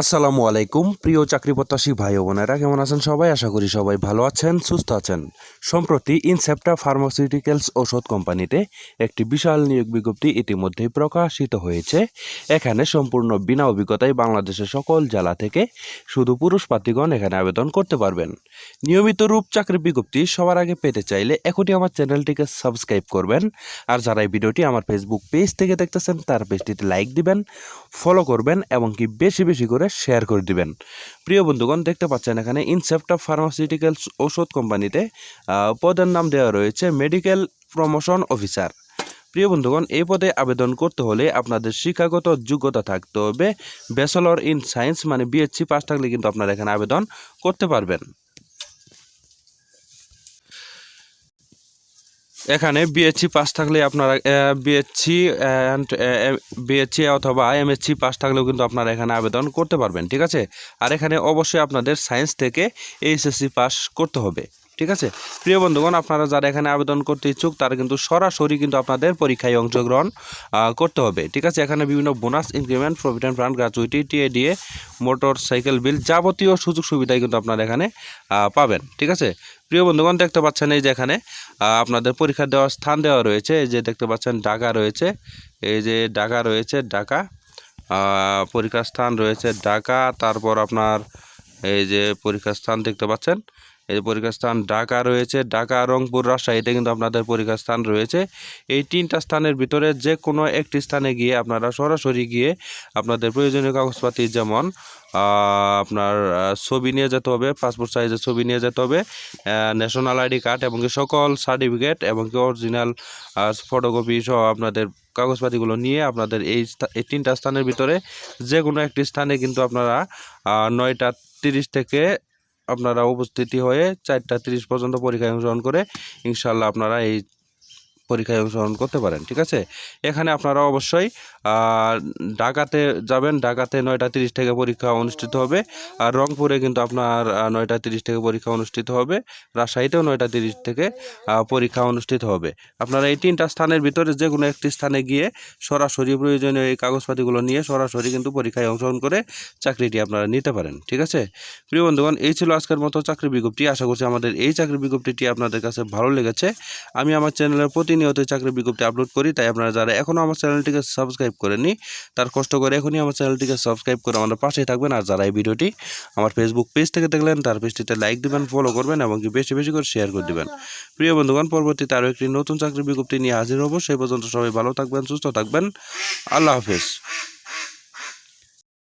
আসসালামু আলাইকুম, প্রিয় চাকরি প্রত্যাশী ভাই ও বোনেরা, কেমন আছেন সবাই? আশা করি সবাই ভালো আছেন, সুস্থ আছেন। সম্প্রতি ইনসেপ্টা ফার্মাসিউটিক্যালস ঔষধ কোম্পানিতে একটি বিশাল নিয়োগ বিজ্ঞপ্তি ইতিমধ্যেই প্রকাশিত হয়েছে। এখানে সম্পূর্ণ বিনা অভিজ্ঞতায় বাংলাদেশের সকল জেলা থেকে শুধু পুরুষ প্রার্থীগণ এখানে আবেদন করতে পারবেন। নিয়মিত রূপ চাকরি বিজ্ঞপ্তি সবার আগে পেতে চাইলে এখনই আমার চ্যানেলটিকে সাবস্ক্রাইব করবেন। আর যারা এই ভিডিওটি আমার ফেসবুক পেজ থেকে দেখতেছেন, তার পেজটিতে লাইক দিবেন ফলো করবেন এবং কি বেশি বেশি করে শেয়ার করে দিবেন। প্রিয় বন্ধুগণ, দেখতে পাচ্ছেন এখানে ইনসেপ্টা ফার্মাসিউটিক্যালস ঔষধ কোম্পানিতে পদের নাম দেওয়া রয়েছে মেডিকেল প্রমোশন অফিসার প্রিয় বন্ধুগণ, এই পদে আবেদন করতে হলে আপনাদের শিক্ষাগত যোগ্যতা থাকতে হবে। ব্যাচেলর ইন সায়েন্স মানে বিএসসি পাস থাকলে কিন্তু আপনারা এখানে আবেদন করতে পারবেন। এখানে বিএসসি পাস থাকলে আপনারা বিএসসি অ্যান্ড বিএসসি অথবা এমএসসি পাস থাকলেও কিন্তু আপনারা এখানে আবেদন করতে পারবেন, ঠিক আছে? আর এখানে অবশ্যই আপনাদের সায়েন্স থেকে এইচএসসি পাস করতে হবে। ঠিক আছে? প্রিয় বন্ধুগণ, আপনারা যারা এখানে আবেদন করতে ইচ্ছুক, তারা কিন্তু সরাসরি কিন্তু আপনাদের পরীক্ষায় অংশগ্রহণ করতে হবে, ঠিক আছে? এখানে বিভিন্ন bonus increment provident fund gratuity TA DA motorcycle bill যাবতীয় সুযোগ সুবিধাই কিন্তু আপনারা এখানে পাবেন, ঠিক আছে? প্রিয় বন্ধুগণ, দেখতে পাচ্ছেন এই যে এখানে আপনাদের পরীক্ষা দেওয়ার স্থান দেওয়া রয়েছে, এই যে দেখতে পাচ্ছেন ঢাকা রয়েছে, এই যে ঢাকা রয়েছে, ঢাকা পরীক্ষার স্থান রয়েছে ঢাকা, তারপর আপনার এই যে পরীক্ষার স্থান দেখতে পাচ্ছেন এই যে পরীক্ষার স্থান ঢাকা রয়েছে, ঢাকা, রংপুর রাজশাহীতে কিন্তু আপনাদের পরীক্ষার স্থান রয়েছে। এই তিনটা স্থানের ভিতরে যে কোনো একটি স্থানে গিয়ে আপনারা সরাসরি গিয়ে আপনাদের প্রয়োজনীয় কাগজপাতি যেমন আপনার ছবি নিয়ে যেতে হবে পাসপোর্ট সাইজের ছবি নিয়ে যেতে হবে ন্যাশনাল আইডি কার্ড এবং সকল সার্টিফিকেট এবং অরিজিনাল ফটোকপি সহ আপনাদের কাগজপাতিগুলো নিয়ে আপনাদের এই এই তিনটা স্থানের ভিতরে যে কোনো একটি স্থানে কিন্তু আপনারা নয়টা তিরিশ থেকে আপনারা উপস্থিতি হয়ে চারটা তিরিশ পর্যন্ত পরীক্ষায় অংশগ্রহণ করে ইনশাল্লাহ আপনারা এই পরীক্ষায় অংশগ্রহণ করতে পারেন, ঠিক আছে? এখানে আপনারা অবশ্যই ঢাকাতে যাবেন, ঢাকাতে নয়টা তিরিশ থেকে পরীক্ষা অনুষ্ঠিত হবে আর রংপুরে কিন্তু আপনার নয়টা তিরিশ থেকে পরীক্ষা অনুষ্ঠিত হবে, রাজশাহীতেও নয়টা তিরিশ থেকে পরীক্ষা অনুষ্ঠিত হবে। আপনারা এই তিনটা স্থানের ভিতরে যে কোনো একটি স্থানে গিয়ে সরাসরি প্রয়োজনীয় এই কাগজপাতিগুলো নিয়ে সরাসরি কিন্তু পরীক্ষায় অংশগ্রহণ করে চাকরিটি আপনারা নিতে পারেন, ঠিক আছে? প্রিয় বন্ধুগণ, এই ছিল আজকের মতো চাকরি বিজ্ঞপ্তি। আশা করছি আমাদের এই চাকরি বিজ্ঞপ্তিটি আপনাদের কাছে ভালো লেগেছে। আমি আমার চ্যানেলে প্রতিনিয়ত চাকরির বিজ্ঞপ্তি আপলোড করি, তাই আপনারা যারা এখনও আমার চ্যানেলটিকে সাবস্ক্রাইব করেননি, তার কষ্ট করে এখনই আমার চ্যানেলটিকে সাবস্ক্রাইব করে আমাদের পাশেই থাকবেন। আর যারা এই ভিডিওটি আমার ফেসবুক পেজ থেকে দেখলেন, তার পেজটিতে লাইক দেবেন ফলো করবেন এবং কি বেশি বেশি করে শেয়ার করে দেবেন। প্রিয় বন্ধুগণ, পরবর্তীতে আরও একটি নতুন চাকরির বিজ্ঞপ্তি নিয়ে হাজির হব। সেই পর্যন্ত সবাই ভালো থাকবেন, সুস্থ থাকবেন। আল্লাহ হাফেজ।